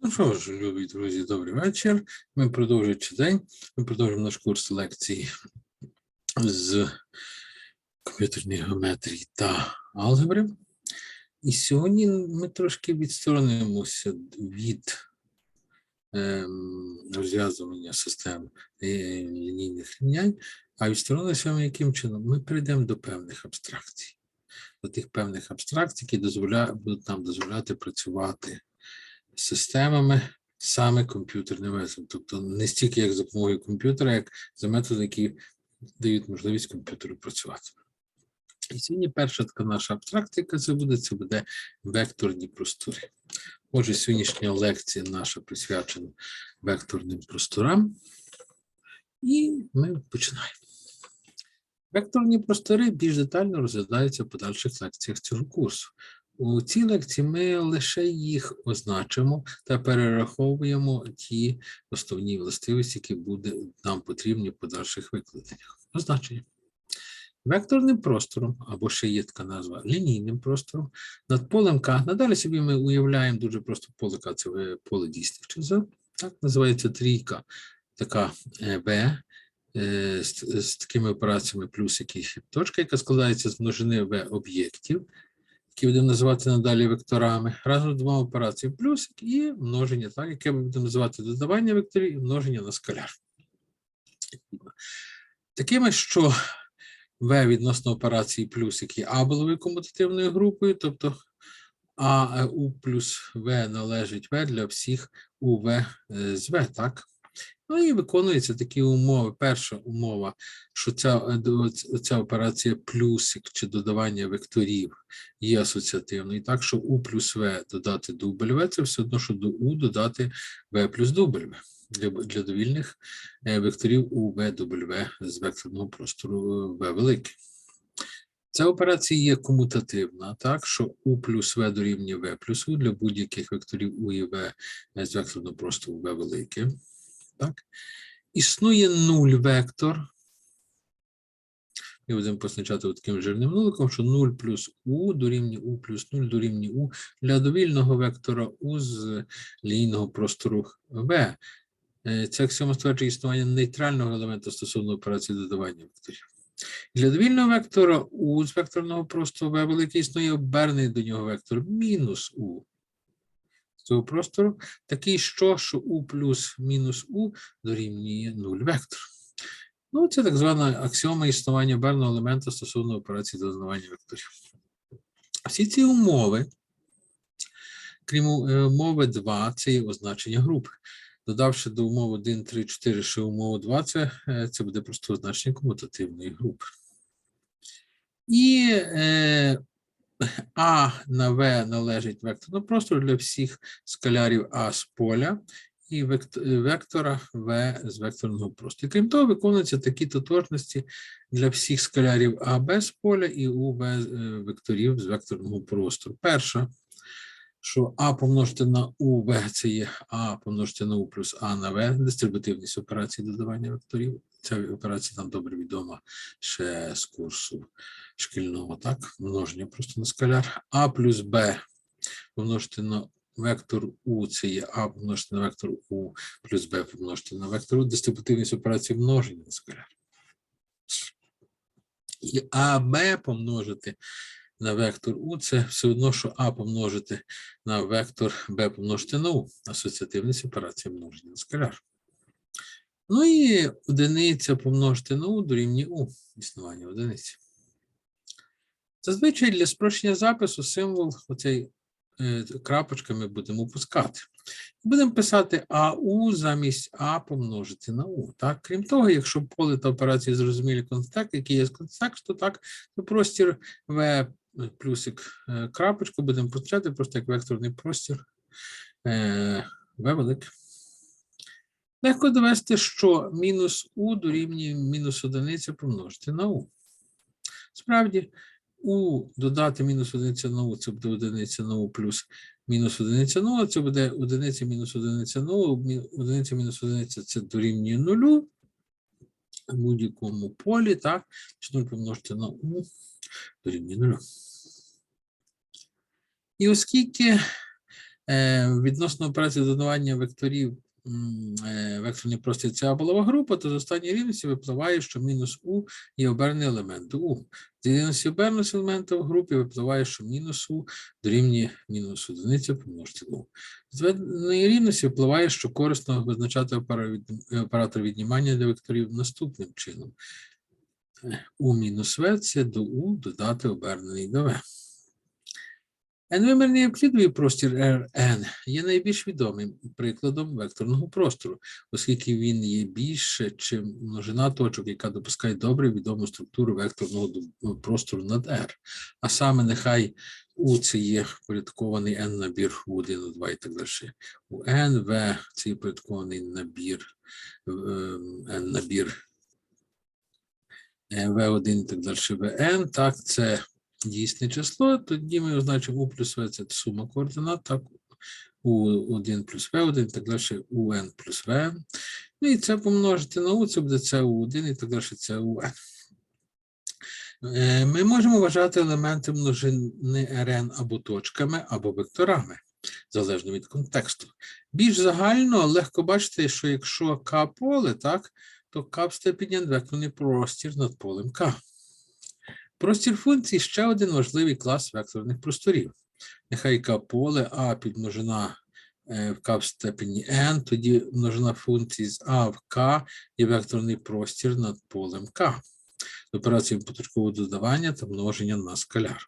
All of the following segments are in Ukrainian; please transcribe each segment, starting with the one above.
Ну що ж, любі друзі, добрий вечір. Ми продовжуючи день. Ми продовжуємо наш курс лекцій з комп'ютерної геометрії та алгебри. І сьогодні ми трошки відсторонимося від ем, розв'язування систем е, лінійних рівнянь, а відсторонилися ми яким чином? Ми прийдемо до певних абстракцій, до тих певних абстракцій, які дозволя... будуть нам дозволяти працювати системами саме комп'ютерним методом. Тобто не стільки як за допомогою комп'ютера, як за методи, які дають можливість комп'ютеру працювати. І сьогодні перша така наша абстракція, яка це буде, це буде векторні простори. Отже, сьогоднішня лекція наша присвячена векторним просторам. І ми починаємо. Векторні простори більш детально розглядаються в подальших лекціях цього курсу. У цій лекції ми лише їх означимо та перераховуємо ті основні властивості, які будуть нам потрібні в подальших викладеннях. Означення. Векторним простором, або ще є така назва лінійним простором, над полем К. Надалі собі ми уявляємо дуже просто поле К, це поле дійсних чисел. Так називається трійка, така е, В е, з, з такими операціями плюс якісь точка, яка складається з множини В об'єктів які будемо називати надалі векторами, разом з двома операціями плюсик і множення, так, яке ми будемо називати додавання векторів і множення на скаляр. Такими, що В відносно операції плюсик є абеловою комутативною групою, тобто А У плюс В належить В для всіх УВ е, з В, так? Ну і виконуються такі умови. Перша умова, що ця, е, ця операція плюсик чи додавання векторів є асоціативною. Так, що У плюс В додати В, це все одно, що до У додати В плюс В для, для довільних е, векторів У В В з векторного простору е, В великий. Ця операція є комутативна, так, що У плюс В дорівнює В плюс У для будь-яких векторів У і В з векторного простору В велике. Так? Існує нуль вектор. Ми будемо позначати таким жирним нуликом, що 0 плюс У дорівнює У плюс 0 дорівнює У для довільного вектора У з лінійного простору В. Це аксіома стверджує існування нейтрального елемента стосовно операції додавання векторів. Для довільного вектора У з векторного простору В великий існує обернений до нього вектор мінус У цього простору, такий що, що У плюс мінус У дорівнює 0 вектор. Ну, це так звана аксіома існування оберного елемента стосовно операції додавання векторів. Всі ці умови, крім е, умови 2, це є означення групи. Додавши до умови 1, 3, 4 ще умову 2, це, е, це буде просто означення комутативної групи. І е, А на В належить векторному простору для всіх скалярів А з поля і вектора В з векторного простору. І крім того, виконуються такі тотожності для всіх скалярів А без поля і У В е, векторів з векторного простору. Перша, що А помножити на УВ це є А помножити на У плюс А на В, дистрибутивність операції додавання векторів. Ця операція нам добре відома ще з курсу шкільного, так, множення просто на скаляр. А плюс Б помножити на вектор У, це є А помножити на вектор У плюс Б помножити на вектор У, дистрибутивність операції множення на скаляр. І АБ помножити на вектор У, це все одно, що А помножити на вектор Б помножити на У, асоціативність операції множення на скаляр. Ну і одиниця помножити на У дорівнює У, існування одиниці. Зазвичай для спрощення запису символ оцей е, крапочка ми будемо опускати. Будемо писати АУ замість А помножити на У. Так? Крім того, якщо поле та операції зрозумілі контекст, який є контекст, то так, то простір В е, плюсик е, крапочку будемо позначати просто як векторний простір е, В велике. Легко довести, що мінус У дорівнює мінус одиниця помножити на У. Справді, У додати мінус одиниця на У, це буде одиниця на У плюс мінус одиниця на У, це буде одиниця мінус одиниця на У, одиниця мінус одиниця це дорівнює нулю в будь-якому полі, так? Чи 0 помножити на У дорівнює нулю. І оскільки Е, Відносно операції додавання векторів векторний простір це аболова група, то з останньої рівності випливає, що мінус У є обернений елемент У. З рівності оберненого елемента в групі випливає, що мінус У дорівнює мінус одиниця помножити У. З зведеної рівності впливає, що корисно визначати оператор віднімання для векторів наступним чином. Е, У мінус В це до У додати обернений до В. N-вимірний евклідовий простір Rn є найбільш відомим прикладом векторного простору, оскільки він є більше, чим множина точок, яка допускає добре відому структуру векторного простору над R. А саме нехай U це є порядкований n набір U1, U2 і так далі. У N, V це є порядкований набір, ем, n набір е, V1 і так далі, Vn, так, це дійсне число, тоді ми означимо U плюс V це сума координат, так, U1 плюс V1 і так далі, UN плюс Vn. Ну і це помножити на U, це буде це U1 і так далі, це Е, Ми можемо вважати елементи множини Rn або точками, або векторами, залежно від контексту. Більш загально легко бачити, що якщо К поле, так, то К в степені векторний простір над полем К. Простір функції ще один важливий клас векторних просторів. Нехай К поле А підмножена е, в К в степені n, тоді множина функції з А в К є векторний простір над полем К з операцією поточкового додавання та множення на скаляр.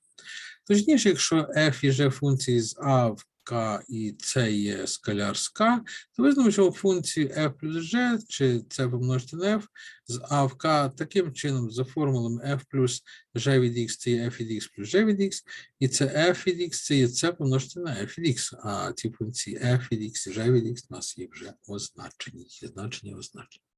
Точніше, якщо f і g функції з А в К і це є скаляр К, то визначимо функцію f плюс g, чи це помножити на f з А в К таким чином за формулами f плюс g від x це є f від x плюс g від x, і це f від x це є це помножити на f від x, а ці функції f від x і g від x у нас є вже означені, є значення означені.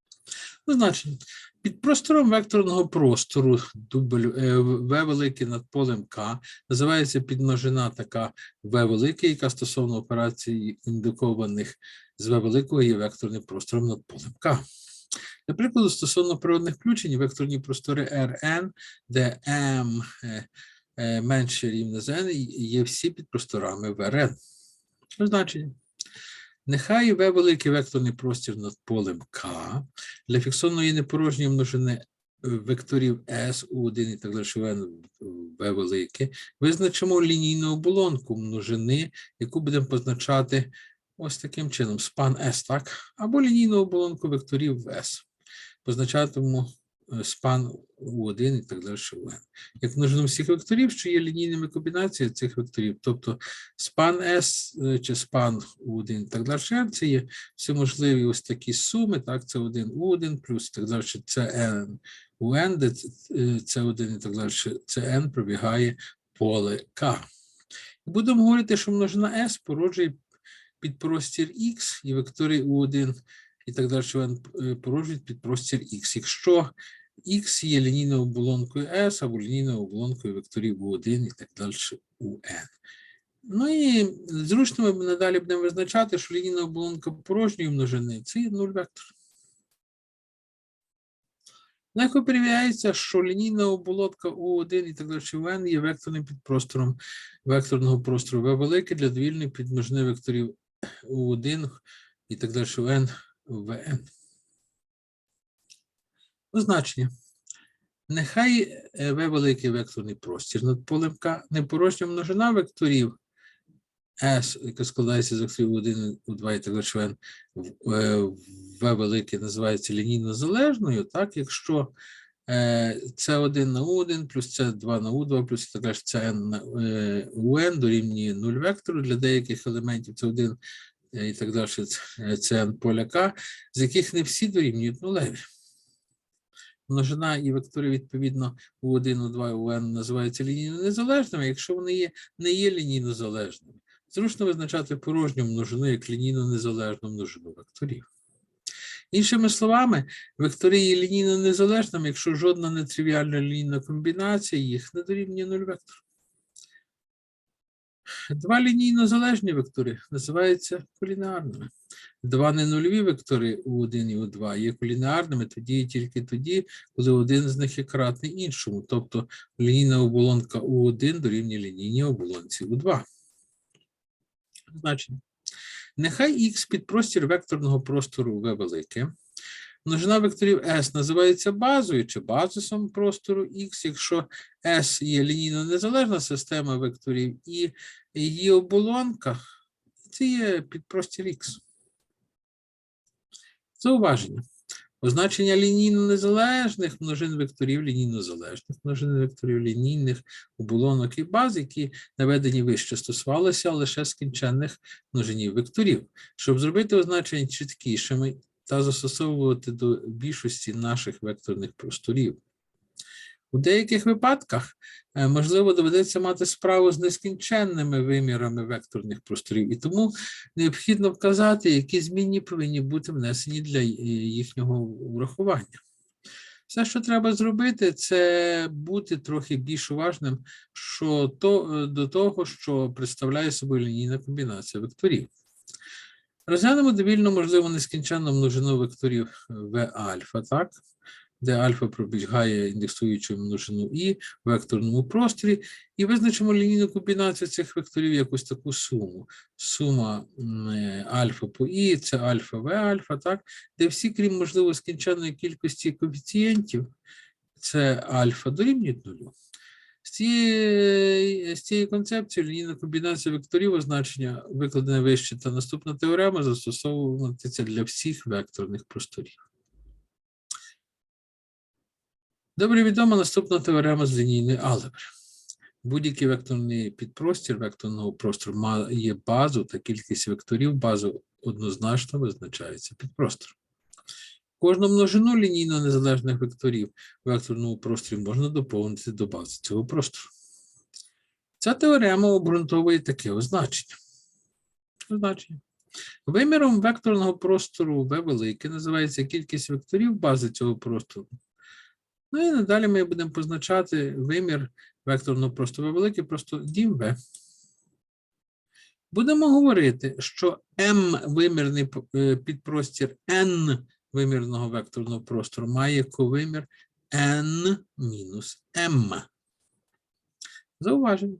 Означення. Під простором векторного простору е, В великий над полем К називається підмножина така В велика, яка стосовно операцій індукованих з В великого є векторним простором над полем К. Для прикладу, стосовно природних включень, векторні простори Rn, де m е, е, менше рівне з n, є всі під просторами ВРН. Значення. Нехай В великий векторний простір над полем К для фіксованої непорожньої множини е, векторів S, U1 і так далі В, велике, визначимо лінійну оболонку множини, яку будемо позначати ось таким чином: спан S, так? Або лінійну оболонку векторів в S. Е, спан U1 і так далі. Як множину всіх векторів, що є лінійними комбінаціями цих векторів, тобто спан S е, чи спан U1 і так далі, це є всеможливі ось такі суми, так, це 1 U1 плюс так далі, це N UN, де це 1 і так далі, це N пробігає поле К. І будемо говорити, що множина S породжує підпростір X і вектори U1 і так далі N е, породжують підпростір X. Якщо X є лінійною оболонкою S або лінійною оболонкою векторів U1 і так далі UN. Ну і зручно ми надалі будемо визначати, що лінійна оболонка порожньої множини це є нуль вектор. Легко перевіряється, що лінійна оболонка U1 і так далі UN є векторним підпростором векторного простору V велике для довільної підмножини векторів U1 і так далі UN VN. Означення. Нехай е, V великий векторний простір над полем К непорожня множина векторів S, яка складається з векторів U1, U2 і так далі UN, в- е, V велике називається лінійно залежною, так, якщо е, C1 на U1 плюс C2 на U2 плюс і так далі Cn на UN дорівнює 0 вектору для деяких елементів C1 е, і так далі Cn поля К, з яких не всі дорівнюють нулеві. Множина і вектори, відповідно, U1, U2, UN називаються лінійно незалежними, якщо вони є, не є лінійно залежними. Зручно визначати порожню множину як лінійно незалежну множину векторів. Іншими словами, вектори є лінійно незалежними, якщо жодна нетривіальна лінійна комбінація їх не дорівнює нуль вектор. Два лінійно залежні вектори називаються колінеарними. Два ненульові вектори У1 і У2 є колінеарними тоді і тільки тоді, коли один з них є кратний іншому, тобто лінійна оболонка У1 дорівнює лінійній оболонці У2. Значення. Нехай х підпростір векторного простору v велике. Множина векторів S називається базою чи базисом простору X, якщо S є лінійно незалежна система векторів і її оболонка, це є підпростір X. Зауваження. Означення лінійно незалежних множин векторів, лінійно залежних множин векторів, лінійних оболонок і баз, які наведені вище стосувалися лише скінченних множинів векторів. Щоб зробити означення чіткішими та застосовувати до більшості наших векторних просторів. У деяких випадках, е, можливо, доведеться мати справу з нескінченними вимірами векторних просторів, і тому необхідно вказати, які змінні повинні бути внесені для їхнього врахування. Все, що треба зробити, це бути трохи більш уважним що то, е, до того, що представляє собою лінійна комбінація векторів. Розглянемо довільно можливо нескінченну множину векторів В альфа, так? де альфа пробігає індексуючу множину і в векторному просторі, і визначимо лінійну комбінацію цих векторів як ось таку суму. Сума альфа по і це альфа В альфа, так? де всі, крім можливо, скінченної кількості коефіцієнтів, це альфа дорівнюють нулю. З цієї, з цієї концепції лінійна комбінація векторів означення викладене вище та наступна теорема застосовуватися для всіх векторних просторів. Добре відома наступна теорема з лінійної алгебри. Будь-який векторний підпростір векторного простору має базу та кількість векторів, базу однозначно визначається підпростор. Кожну множину лінійно незалежних векторів в векторному просторі можна доповнити до бази цього простору. Ця теорема обґрунтовує таке означення. Означення. Виміром векторного простору V велике називається кількість векторів бази цього простору. Ну і надалі ми будемо позначати вимір векторного простору V великий, просто дім V. Будемо говорити, що m вимірний е, підпростір n вимірного векторного простору має ковимір n мінус m. Зауваження.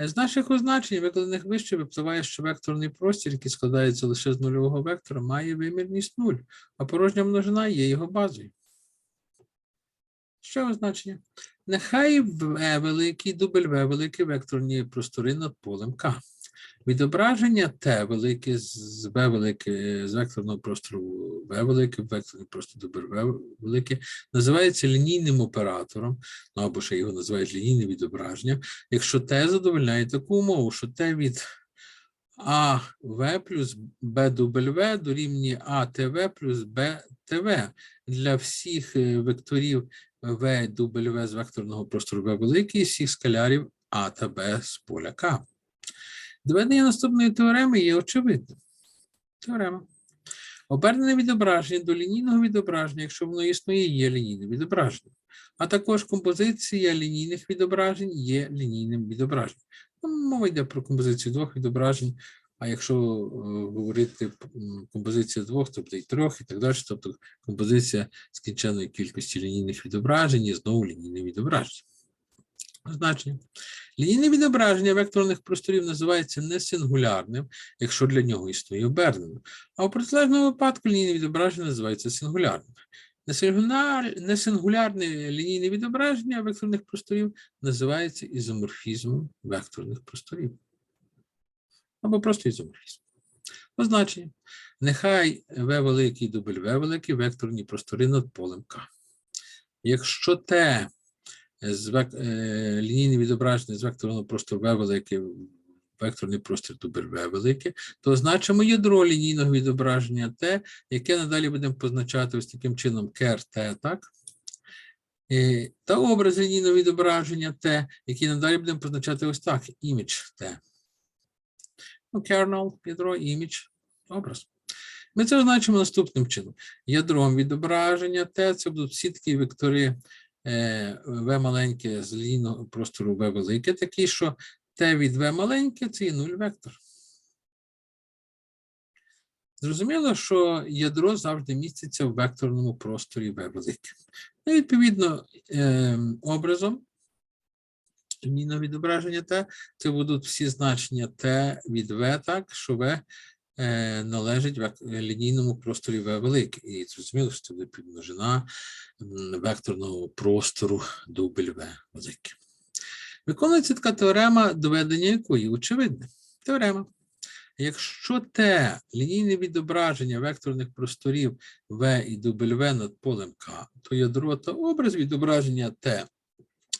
Е, З наших означень, викладених вище, випливає, що векторний простір, який складається лише з нульового вектора, має вимірність 0, а порожня множина є його базою. Що означення? Нехай В великий дубль В великий векторні простори над полем К. Відображення Т велике з В велике з векторного простору В велике, векторний простор дубль В велике, називається лінійним оператором, ну або ще його називають лінійне відображення, якщо Т задовольняє таку умову, що Т від АВ плюс БW дорівнює АТВ плюс БТВ для всіх е, векторів В W з векторного простору В великий, і всіх скалярів А та Б з поля К. Доведення наступної теореми є очевидним. Теорема. Обернене відображення до лінійного відображення, якщо воно існує, є лінійним відображенням. А також композиція лінійних відображень є лінійним відображенням. Ну, мова йде про композицію двох відображень, а якщо е, говорити композиція двох, тобто і трьох, і так далі, тобто композиція скінченої кількості лінійних відображень і знову лінійне відображення. Значення. Лінійне відображення векторних просторів називається несингулярним, якщо для нього існує обернено. А у протилежному випадку лінійне відображення називається сингулярним. Несингулярне лінійне відображення векторних просторів називається ізоморфізмом векторних просторів. Або просто ізоморфізм. Означення. Нехай В великий дубль В великий векторні простори над полем К. Якщо Т з век... е, лінійне відображення з векторного простору В велике, векторний простір дубль В велике, то значимо ядро лінійного відображення Т, яке надалі будемо позначати ось таким чином кер Т, так? Е, Та образ лінійного відображення Т, який надалі будемо позначати ось так, імідж Т. Ну, kernel, ядро, імідж, образ. Ми це означимо наступним чином. Ядром відображення Т це будуть всі такі вектори В маленьке з лінійного простору В велике, такі, що Т від В маленьке це є нуль вектор. Зрозуміло, що ядро завжди міститься в векторному просторі В велике. Ну, відповідно, е, образом лінійного відображення Т, це будуть всі значення Т від В, так, що В е, належить лінійному просторі В великий. І зрозуміло, що це буде підмножина векторного простору дубль В великий. Виконується така теорема, доведення якої очевидне. Теорема. Якщо Т лінійне відображення векторних просторів В і W над полем К, то ядро та образ відображення Т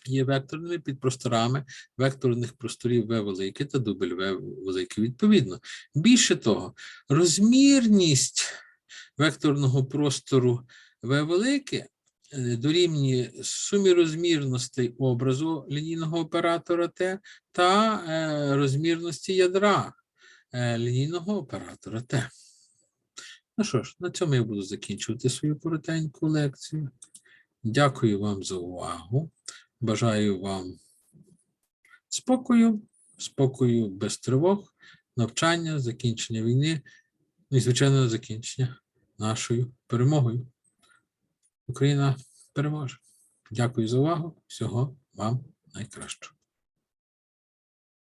є векторними підпросторами векторних просторів В велике та W велике відповідно. Більше того, розмірність векторного простору В велике дорівнює сумі розмірностей образу лінійного оператора Т та е, розмірності ядра е, лінійного оператора Т. Ну що ж, на цьому я буду закінчувати свою коротеньку лекцію. Дякую вам за увагу. Бажаю вам спокою, спокою без тривог, навчання, закінчення війни і, звичайно, закінчення нашою перемогою. Україна переможе. Дякую за увагу. Всього вам найкращого.